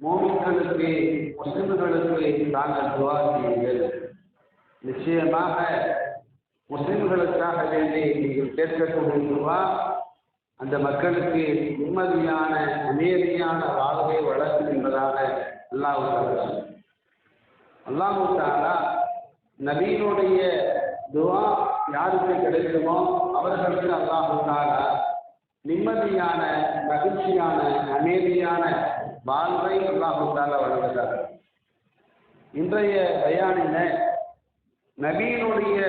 மோமின்களுக்கு முஸ்லிம்களுக்கு தாங்கள் துவா செய்யுங்கள். நிச்சயமாக முஸ்லிம்களுக்காக வேண்டி நீங்கள் கேட்கக்கூடிய துவா அந்த மக்களுக்கு நிம்மதியான அமைதியான வாழ்வை வளர்க்கும் என்பதாக அல்லாஹ் அல்லாஹு தாலா நபீனுடைய துவா யாருக்கு கிடைக்குமோ அவர்களுக்கு அல்லாஹு தாலா நிம்மதியான மகிழ்ச்சியான அமைதியான வாழ்வை அல்லாஹு தாலா வழங்குகிறார் இன்றைய பயானில நபீனுடைய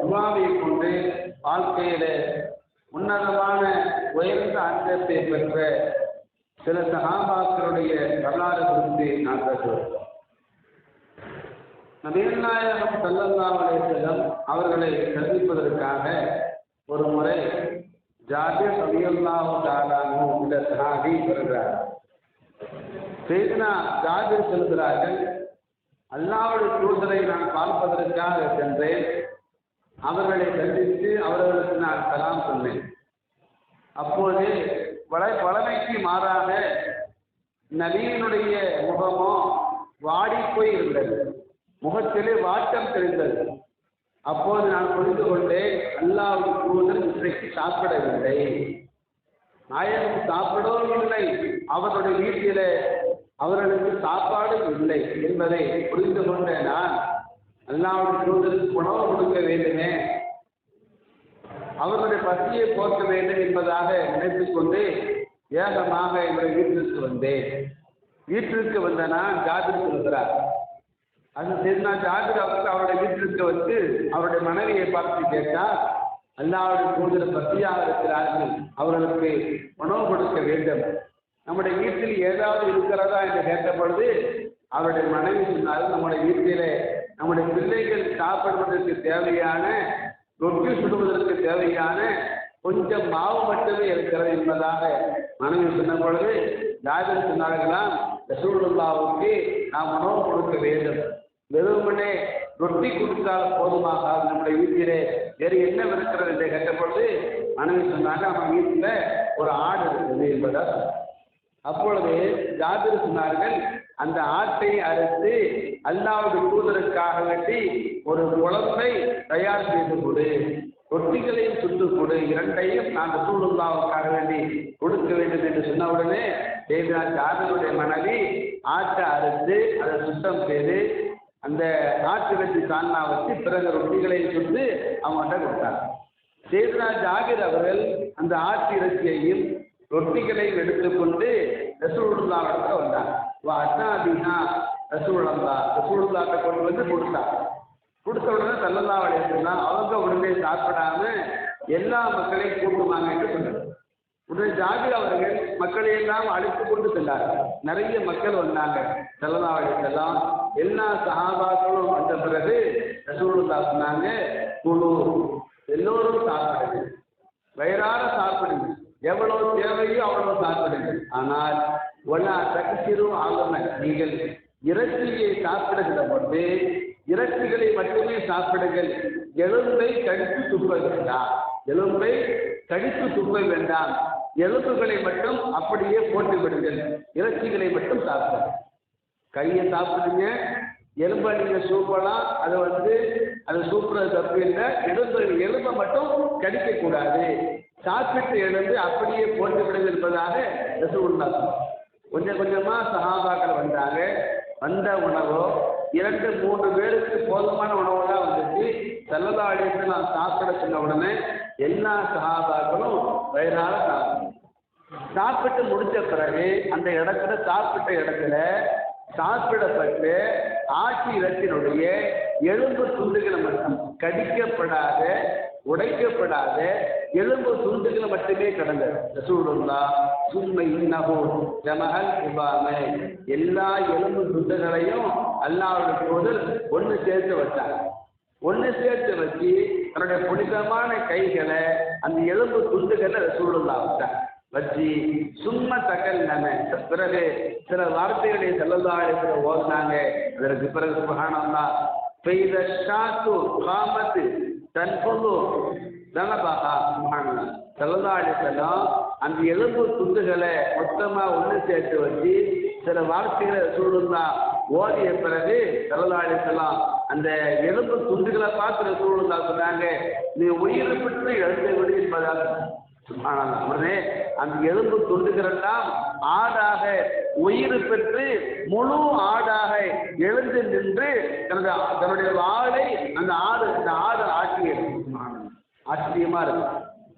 துவாவை கொண்டு வாழ்க்கையில உன்னதமான உயர்ந்த அந்தத்தை பெற்ற சில சகாபாக்களுடைய வரலாறு குறித்து நான் பேசுவேன் நபீநாயகம் சல்லல்லாஹு அவர்களை சந்திப்பதற்காக ஒரு முறை ஜாதி ரலியல்லாஹு தஆலாஹு இந்த சகாபி வருகிறார். செய்தனா ஜாபிர் சொல்கிறார்கள் அல்லாவுடைய தூதரை நான் பார்ப்பதற்காக சென்றேன். அவர்களை சந்தித்து அவர்களுக்கு நான் சலாம் சொன்னேன். அப்போது வள வளமைக்கு மாறாக நவீனுடைய முகமோ வாடிப்போய் இருந்தது. முகத்திலே வாட்டம் தெரிந்தது. அப்போது நான் புரிந்து கொண்டேன் அல்லாவுடைய தூதர் இன்றைக்கு சாப்பிடவில்லை. நாயகம் சாப்பிடவும் இல்லை. அவருடைய வீட்டிலே அவர்களுக்கு சாப்பாடு இல்லை என்பதை புரிந்து கொண்ட நான் அல்லாவுடைய தூதருக்கு உணவு கொடுக்க வேண்டுமே. அவர்களுடைய பசியை போக்க வேண்டும் என்பதாக நினைத்துக் கொண்டு ஏகமாக என்னுடைய வீட்டிற்கு வந்தேன். வீட்டிற்கு வந்த நான் ஜாதிர் சொல்கிறார் அது சரினா ஜாதிர் அவருக்கு அவருடைய வீட்டிற்கு வந்து அவருடைய மனைவியை பார்த்து கேட்டால் அல்லாவுடைய தூதர் பசியாக இருக்கிறார்கள். அவர்களுக்கு உணவு கொடுக்க வேண்டும். நம்முடைய வீட்டில் ஏதாவது இருக்கிறதா என்று கேட்டபொழுது அவருடைய மனைவி சொன்னார் நம்முடைய வீட்டிலே நம்முடைய பிள்ளைகள் சாப்பிடுவதற்கு தேவையான ரொட்டி சுடுவதற்கு தேவையான கொஞ்சம் மாவு மட்டுமே இருக்கிறது என்பதாக மனைவி சொன்ன பொழுது ஜாதர் சொன்னார்களாம் ரசூலுல்லாவுக்கு நாம் உணவு கொடுக்க வேண்டும். வெறுமனே ரொட்டி கொடுத்தால் போதுமாக நம்முடைய வீட்டிலே வேறு என்ன இருக்கிறது? என்று கேட்டபொழுது மனைவி சொன்னாங்க நம்ம வீட்டில் ஒரு ஆடு இருக்குது என்பதாக அப்பொழுது ஜாபிர் சொன்னார்கள் அந்த ஆட்டை அறுத்து அல்லாவுடைய தூதருக்காக வேண்டி ஒரு குழம்பை தயார் செய்து கொடு ரொட்டிகளையும் சுட்டு கொடு இரண்டையும் நான் ரசூலுல்லாவுக்காக வேண்டி கொடுக்க வேண்டும் என்று சொன்ன உடனே தேவியா ஜாபிருடைய மனைவி ஆட்டை அறுத்து அதை சுத்தம் செய்து அந்த ஆட்டு வெட்டி சாண்ணா வச்சு பிறகு ரொட்டிகளையும் சுட்டு அவங்கள்ட்ட கொடுத்தாங்க. சேதுனா ஜாகிர் அவர்கள் அந்த ஆட்டு இறைச்சியையும் ரொட்டிகளையும் எடுத்துக்கொண்டு ரசூலுல்லாவிடத்தில் வந்தாங்க வா அண்ணாபினா ரசூலுல்லா ரசூலுல்லாட்ட கொண்டு வந்து கொடுத்தாங்க கொடுத்த உடனே சல்லல்லா வலையா அவங்க உடனே சாப்பிடாம எல்லா மக்களையும் கூட்டுவாங்க என்று சொன்னார். உடனே ஜாகிர் அவர்கள் மக்களை எல்லாம் அழைத்து கொண்டு சென்றார்கள். நிறைய மக்கள் வந்தாங்க. சல்லல்லா செல்லாம் எல்லா சகாபாக்களும் வந்த பிறகு ரசூலுல்லா சொன்னாங்க குழு எல்லோரும் சாப்பிடுங்க. வயிறார சாப்பிடுங்க. எவ்வளவு தேவையோ அவ்வளவு சாப்பிடுங்கள். ஆனால் ஒன்னா தகுசிரும் ஆளுமை நீங்கள் இறைச்சியை சாப்பிடுகிற பொழுது இறைச்சிகளை மட்டுமே சாப்பிடுங்கள். எலும்பை கடித்து துப்ப வேண்டாம் எலும்பை கடித்து துப்ப வேண்டாம் எலும்புகளை மட்டும் அப்படியே போட்டு விடுங்கள் இறைச்சிகளை மட்டும் சாப்பிடுங்கள். கையை சாப்பிடுங்க. எலும்பை நீங்கள் சூப்பலாம். அதை வந்து அதை சூப்புறது தப்பு இல்லை. எலும்பு எலும்பை மட்டும் கடிக்கக்கூடாது. சாப்பிட்டு எழுந்து அப்படியே போட்டு விடுங்கள் என்பதாக ரசூல்லா கொஞ்சம் கொஞ்சமாக சகாபாக்கள் வந்தாங்க. வந்த உணவோ இரண்டு மூன்று பேருக்கு போதுமான உணவு தான் வந்துச்சு செல்லதா அடித்து நான் சாப்பிட சொன்ன உடனே எல்லா சகாபாக்களும் வயிறார சாப்பிடணும் சாப்பிட்டு முடிச்ச பிறகு அந்த இடத்துல சாப்பிட்ட இடத்துல சாப்பிடப்பட்டு ஆட்சி இடத்தினுடைய எலும்பு துண்டுகளை மட்டும் கடிக்கப்படாத உடைக்கப்படாத எலும்பு துண்டுகளை மட்டுமே கிடந்தது ரசூலுல்லா சும்மை இன்னஹோ ஜமஹல் இபாமை. எல்லா எலும்பு துண்டுகளையும் அல்லாவுடைய தூதர் ஒன்று சேர்த்து வச்சாங்க ஒன்று சேர்த்து வச்சு தன்னுடைய புனிதமான கைகளை அந்த எலும்பு துண்டுகளை ரசூலுல்லா வச்சாங்க வச்சு சும்மா தகல் நம்ம பிறகு சில வார்த்தைகளை செல்லதாடுகிற ஓதுனாங்க. அதற்கு பிறகு சுகானம்தான் பெய்த ஷாத்து காமத்து தற்போது தனபகா சுப்ஹானல்லாஹ் ஸல்லல்லாஹு அந்த எலும்பு துண்டுகளை மொத்தமா ஒன்று சேர்த்து வச்சு சில வார்த்தைகளை சொல்லுந்தா ஓதிய பிறகு ஸல்லல்லாஹு அந்த எலும்பு துண்டுகளை பார்த்து ரசூலுல்லா சொன்னாங்க நீ உயிரை பெற்று எழுந்து விடு என்பதாக சுப்ஹானல்லாஹ் உடனே அந்த எலும்பு துண்டுகளெல்லாம் ஆடாக உயிர் பெற்று முழு ஆடாக எழுந்து நின்று தனது தன்னுடைய ஆடை அந்த ஆடு அந்த ஆடு ஆச்சரியமா இருக்கு.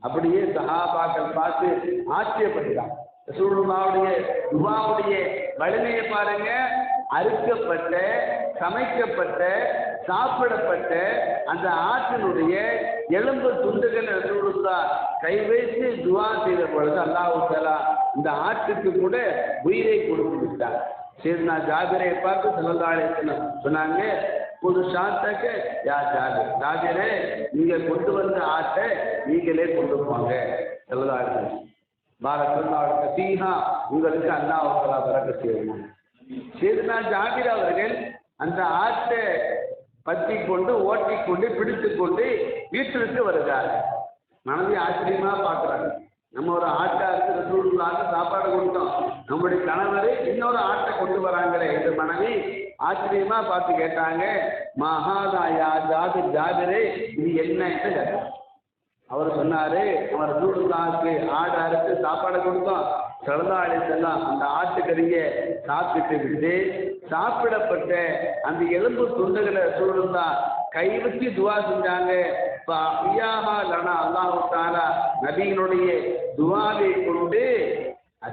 அப்படியே சஹாபாக்கள் பார்த்து ஆச்சரியப்படுகிறார். ரசூலுல்லாவுடைய துபாவுடைய வலிமையை பாருங்க. அறுக்கப்பட்ட சமைக்கப்பட்ட சாப்பிடப்பட்ட அந்த ஆற்றினுடைய எலும்பு துண்டுகள் ரசூலுல்லா கை வைத்து துவா செய்த பொழுது அல்லாஹு தஆலா இந்த ஆற்றுக்கு கூட உயிரை கொடுத்து விட்டார். சரி நான் ஜாபிரை பார்த்து சொல்லலாளே சொன்னாங்க ஒரு ஷாத்தக்க யார் ஜாபிர் ஜாபிரே நீங்க கொண்டு வந்த ஆட்டை நீங்களே கொண்டு போங்க. சொல்லலாளே பாரத் சீனா உங்களுக்கு அல்லாஹ் வரக்க செய்யணும் சேதுனா ஜாபிர் அவர்கள் அந்த ஆட்டை பற்றி கொண்டு ஓட்டி கொண்டு பிடித்து கொண்டு வீட்டிற்கு வருகிறார். மனதை ஆச்சரியமா பார்க்குறாங்க நம்ம ஒரு ஆட்டை அறுத்து ரசூலுல்லாஹ்க்கு சாப்பாடு கொடுத்தோம். நம்முடைய கணவர் இன்னொரு ஆட்டை கொண்டு வராங்களே இந்த மனைவி ஆச்சரியமா பார்த்து கேட்டாங்க மகாதாயா ஜாதி ஜாபிர் இது என்ன? கேட்டாங்க. அவர் சொன்னாரு அவர் ரசூலுல்லாஹ்க்கு ஆடு அறுத்து சாப்பாடு கொடுத்தோம். சரதாளித்தெல்லாம் அந்த ஆட்டுக்கறியை சாப்பிட்டு விட்டு சாப்பிடப்பட்ட அந்த எலும்பு துண்டுகளை சூழ்ந்தா கை வச்சு துவா செஞ்சாங்க. ஐயாஹா லனா அல்லாஹு தாலா நபியினுடைய துவாவை கொண்டு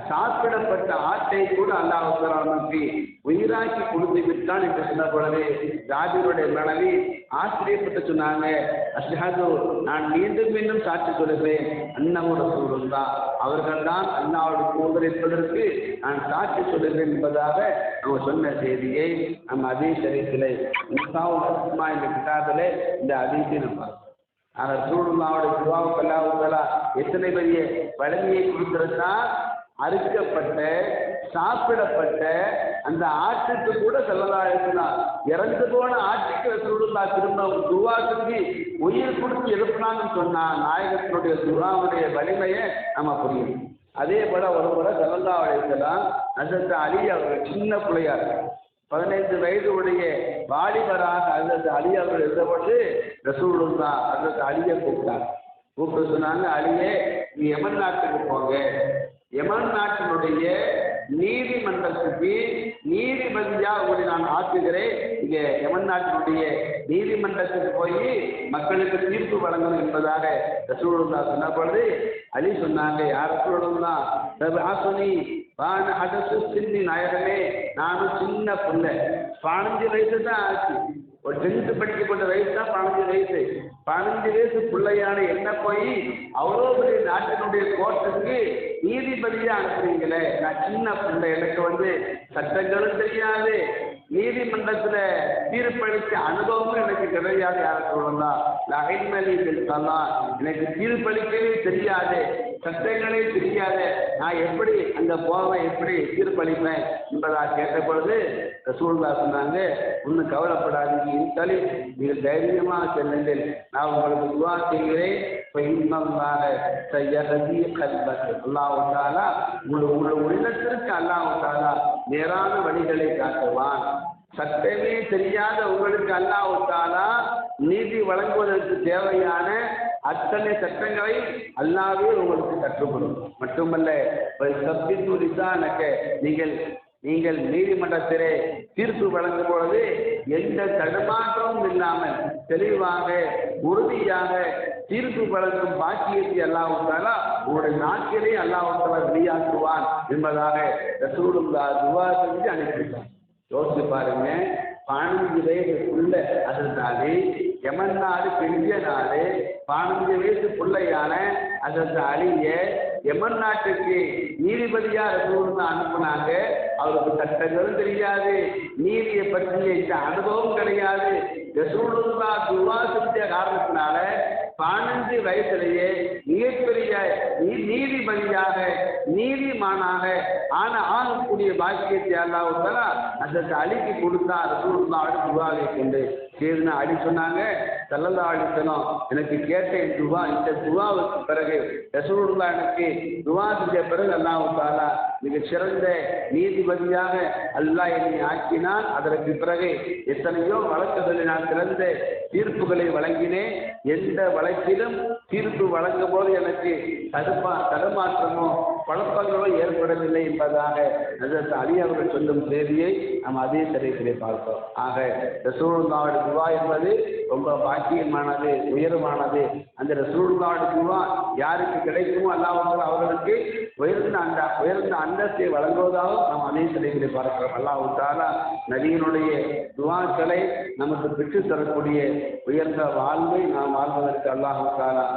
சாப்பிடப்பட்ட ஆட்டை கூட அல்லாஹுக்கு உயிராக்கி கொடுத்து விட்டான் என்று சொன்ன பொழுது ஜாபிருடைய மனைவி ஆச்சரியப்பட்டு சொன்னாங்க அஸ்ஹாது நான் மீண்டும் மீண்டும் சாட்சி சொல்லுகிறேன். அண்ணவோட சூழல் தான் அவர்கள் தான் அண்ணாவோட என்பதற்கு நான் சாட்சி சொல்லுகிறேன் என்பதாக அவங்க சொன்ன செய்தியை நம்ம அதே சரித்திலே இன்சாவுல் என்ற கிட்டாதலே இந்த அதிசயம் நம்ம பார்க்கிறோம். ஆனா சூழ்நாவுடைய துவாவுக்கு எத்தனை பெரிய வலிமையை கொடுத்திருந்தா அறுக்கப்பட்ட சாப்பிடப்பட்ட அந்த ஆட்டுக்கு கூட செல்லலாயிருந்தா இறந்து போன ஆட்டுக்கு ரசூலுல்லா திரும்ப துவா செஞ்சு உயிர் கொடுத்து எழுப்பினாங்கன்னு சொன்னா நாயகத்தினுடைய துவாவுடைய வலிமையை நம்ம புரியும். அதே போல ஒரு முறை செல்லல்லா அழைத்தலாம் அதற்கு அலி அவர் சின்ன பிள்ளையார் பதினைந்து வயது உடைய வாலிபராக அந்த அலி அவர்கள் இருந்தபோது ரசூலுல்லா அந்த அலியை கூப்பிட்டார் கூப்பிட்டு சொன்னாங்க அலியே நீ எமன் நாட்டுக்கு போங்க. எமன் நாட்டினுடைய நீதிமன்றத்துக்கு நீதிபதியா உங்களை நான் ஆக்குகிறேன். இங்க எமன் நாட்டினுடைய நீதிமன்றத்துக்கு போய் மக்களுக்கு தீர்ப்பு வழங்கணும் என்பதாக ரசூலுல்லா சொன்ன பொழுது அலி சொன்னாங்க யார் ரசூலுல்லா ஆசுனி பான அடசு சின்னி நாயகமே நானும் சின்ன பிள்ளை. பதினஞ்சு வயசு தான் ஆச்சு. ஒரு டென்த்து படிக்கப்பட்ட வயசு தான் பதினஞ்சு வயசு பதினஞ்சு வயசு பிள்ளையான என்ன போய் அவ்வளோ பெரிய நாட்டினுடைய கோர்ட்டுக்கு நீதிபதியாக அனுப்புறீங்களே? நான் சின்ன பிள்ளை எனக்கு வந்து சட்டங்களும் தெரியாது. நீதிமன்றத்தில் தீர்ப்பளித்த அனுபவமும் எனக்கு கிடையாது. யார சொல்லணும்னா நகைமலி சொல்லலாம் எனக்கு தீர்ப்பளிக்கவே தெரியாது. சட்டங்களே தெரியாத நான் எப்படி அங்கே போவேன் எப்படி தீர்ப்பளிப்பேன் என்பதாக கேட்ட பொழுது ரசூல்லா சொன்னாங்க ஒன்றும் கவலைப்படாதீங்க இருந்தாலே நீங்கள் தைரியமாக செல்லுங்கள். நான் உங்களுக்கு துவா செய்கிறேன். இப்போ இன்னமாக செய்யறதி கல்வத்து உங்கள் உங்கள் உள்ளத்திற்கு அல்லாஹாலா நேரான வழிகளை காட்டுவான். சட்டமே தெரியாத உங்களுக்கு அல்லாஹாலா நீதி வழங்குவதற்கு தேவையான அத்தனை சட்டங்களை அல்லாவே உங்களுக்கு கற்றுக்கொடும். மட்டுமல்ல சப்தித்து லிசானக்க நீங்கள் நீங்கள் நீதிமன்றத்திலே தீர்ப்பு வழங்கும் பொழுது எந்த தடுமாற்றமும் இல்லாமல் தெளிவாக உறுதியாக தீர்ப்பு வழங்கும் பாக்கியத்தை அல்லாஹாலா உங்களுடைய நாட்களே அல்லாஹாலா வெளியாக்குவான் என்பதாக ரசூலுல்லா துவா செஞ்சு அனுப்பிட்டான் யோசித்து பாருங்க பதினஞ்சு வயசுக்குள்ள அதனாலே எமன்னாடு பெரிய நாடு பாஞ்சு வயசு பிள்ளையான அதற்கு அழிய யமன் நாட்டுக்கு நீதிபதியாக ரசூலுல்லா அனுப்புனாங்க. அவருக்கு சட்டங்களும் தெரியாது. நீதியை பற்றிய இந்த அனுபவம் கிடையாது. ரசூலுல்லா துவா செஞ்ச காரணத்தினால பதினஞ்சு வயசுலேயே மிகப்பெரிய நீ- நீதிபதியாக நீதிமானாக ஆன ஆகக்கூடிய பாக்கியத்தை அல்லாவுத்தாலா அதற்கு அழிக்கு கொடுத்தா ரசூலுல்லாவோட துவாவை கொண்டு செய்துனா அடி சொன்னாங்க. சல்லல்லா அடித்தனும் எனக்கு கேட்ட துவா. இந்த துவாவுக்கு பிறகு ரசூலுல்லா எனக்கு துவா செஞ்ச பிறகு அல்லாஹ் தாலா மிக சிறந்த நீதிபதியாக அல்லாஹ் என்னை ஆக்கினான். அதற்கு பிறகு எத்தனையோ வழக்குகளில் நான் சிறந்த தீர்ப்புகளை வழங்கினேன். எந்த வழக்கிலும் தீர்ப்பு வழங்கும் போது எனக்கு தடுப்பா தடுமாற்றமோ குழப்பங்களோ ஏற்படவில்லை என்பதாக ஹஜரத் அலி அவர்கள் சொல்லும் செய்தியை நாம் அதே திரைத்திலே பார்த்தோம் ஆக ரசூலுல்லாவுடைய துவா என்பது ரொம்ப பாக்கியமானது உயர்வானது. அந்த ரசூலுல்லாவுடைய துவா யாருக்கு கிடைக்குமோ அல்லாஹ் அவர்களுக்கு உயர்ந்த அந்த உயர்ந்த அந்தஸ்தை வழங்குவதாகவும் நாம் அதே திரைத்திலே பார்க்கிறோம். அல்லாஹ் தாலா நபியினுடைய துவாக்களை நமக்கு பெற்றுத் தரக்கூடிய உயர்ந்த வாழ்வை நாம் வாழ்வதற்கு அல்லாஹ் தாலா